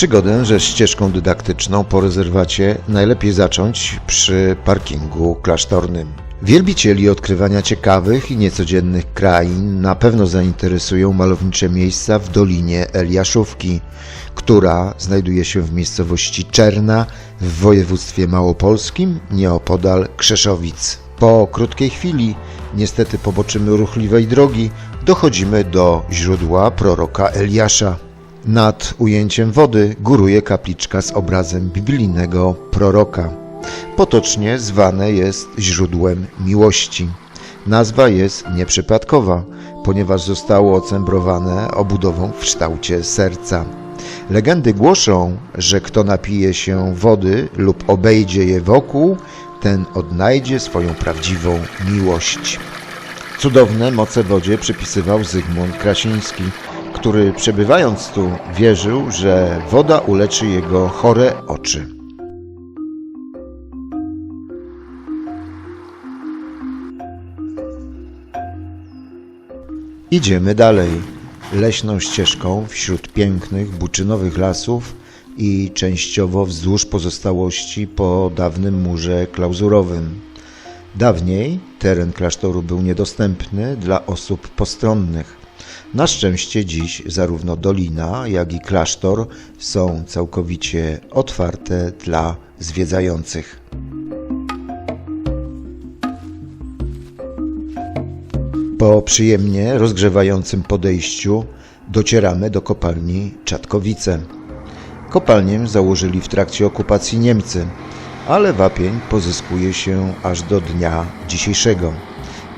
Przygodę ze ścieżką dydaktyczną po rezerwacie najlepiej zacząć przy parkingu klasztornym. Wielbicieli odkrywania ciekawych i niecodziennych krain na pewno zainteresują malownicze miejsca w Dolinie Eliaszówki, która znajduje się w miejscowości Czerna w województwie małopolskim nieopodal Krzeszowic. Po krótkiej chwili, niestety poboczymy ruchliwej drogi, dochodzimy do źródła proroka Eliasza. Nad ujęciem wody góruje kapliczka z obrazem biblijnego proroka. Potocznie zwane jest źródłem miłości. Nazwa jest nieprzypadkowa, ponieważ zostało ocembrowane obudową w kształcie serca. Legendy głoszą, że kto napije się wody lub obejdzie je wokół, ten odnajdzie swoją prawdziwą miłość. Cudowne moce wodzie przypisywał Zygmunt Krasiński, który przebywając tu wierzył, że woda uleczy jego chore oczy. Idziemy dalej, leśną ścieżką wśród pięknych, buczynowych lasów i częściowo wzdłuż pozostałości po dawnym murze klauzurowym. Dawniej teren klasztoru był niedostępny dla osób postronnych. Na szczęście dziś zarówno dolina, jak i klasztor są całkowicie otwarte dla zwiedzających. Po przyjemnie rozgrzewającym podejściu docieramy do kopalni Czatkowice. Kopalnię założyli w trakcie okupacji Niemcy, ale wapień pozyskuje się aż do dnia dzisiejszego.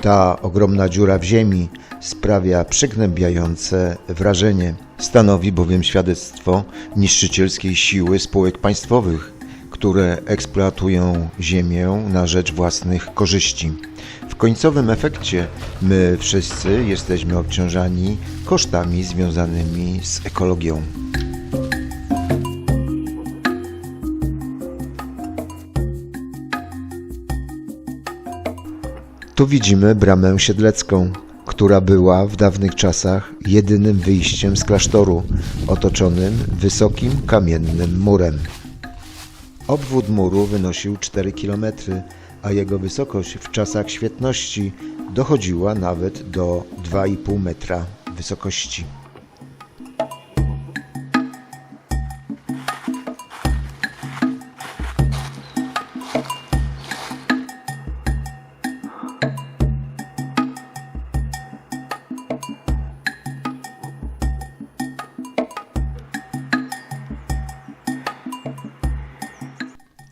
Ta ogromna dziura w ziemi sprawia przygnębiające wrażenie. Stanowi bowiem świadectwo niszczycielskiej siły spółek państwowych, które eksploatują ziemię na rzecz własnych korzyści. W końcowym efekcie my wszyscy jesteśmy obciążani kosztami związanymi z ekologią. Tu widzimy bramę siedlecką, która była w dawnych czasach jedynym wyjściem z klasztoru, otoczonym wysokim kamiennym murem. Obwód muru wynosił 4 km, a jego wysokość w czasach świetności dochodziła nawet do 2,5 metra wysokości.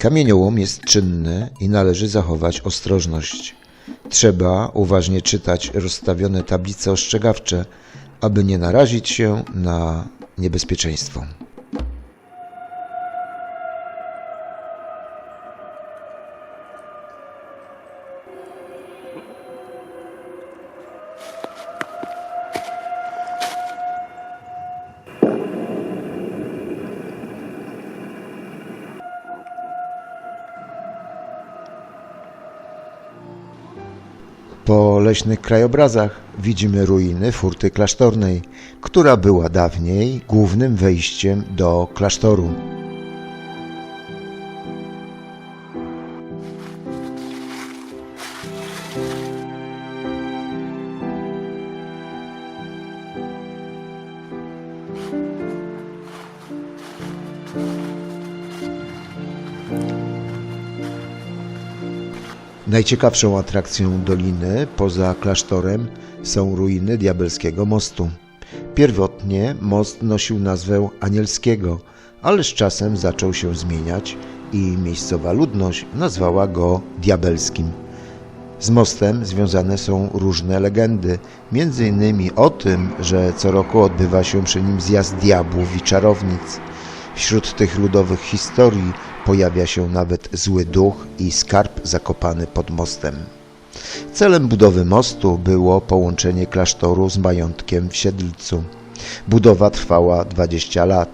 Kamieniołom jest czynny i należy zachować ostrożność. Trzeba uważnie czytać rozstawione tablice ostrzegawcze, aby nie narazić się na niebezpieczeństwo. Po leśnych krajobrazach widzimy ruiny furty klasztornej, która była dawniej głównym wejściem do klasztoru. Najciekawszą atrakcją doliny poza klasztorem są ruiny diabelskiego mostu. Pierwotnie most nosił nazwę Anielskiego, ale z czasem zaczął się zmieniać i miejscowa ludność nazwała go Diabelskim. Z mostem związane są różne legendy, między innymi o tym, że co roku odbywa się przy nim zjazd diabłów i czarownic. Wśród tych ludowych historii pojawia się nawet zły duch i skarb zakopany pod mostem. Celem budowy mostu było połączenie klasztoru z majątkiem w Siedlcu. Budowa trwała 20 lat.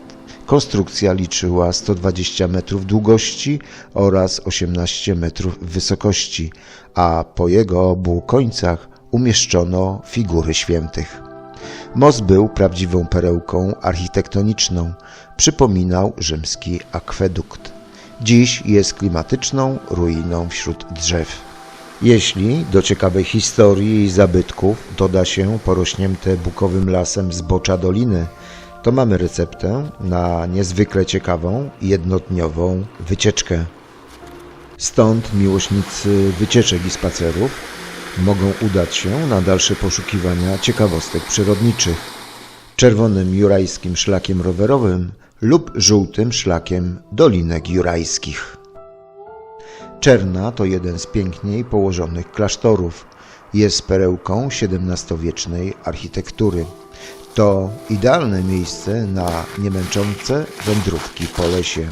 Konstrukcja liczyła 120 metrów długości oraz 18 metrów wysokości, a po jego obu końcach umieszczono figury świętych. Most był prawdziwą perełką architektoniczną. Przypominał rzymski akwedukt. Dziś jest klimatyczną ruiną wśród drzew. Jeśli do ciekawej historii i zabytków doda się porośnięte bukowym lasem zbocza doliny, to mamy receptę na niezwykle ciekawą jednodniową wycieczkę. Stąd miłośnicy wycieczek i spacerów mogą udać się na dalsze poszukiwania ciekawostek przyrodniczych czerwonym jurajskim szlakiem rowerowym lub żółtym szlakiem Dolinek Jurajskich. Czerna to jeden z piękniej położonych klasztorów. Jest perełką XVII-wiecznej architektury. To idealne miejsce na niemęczące wędrówki po lesie.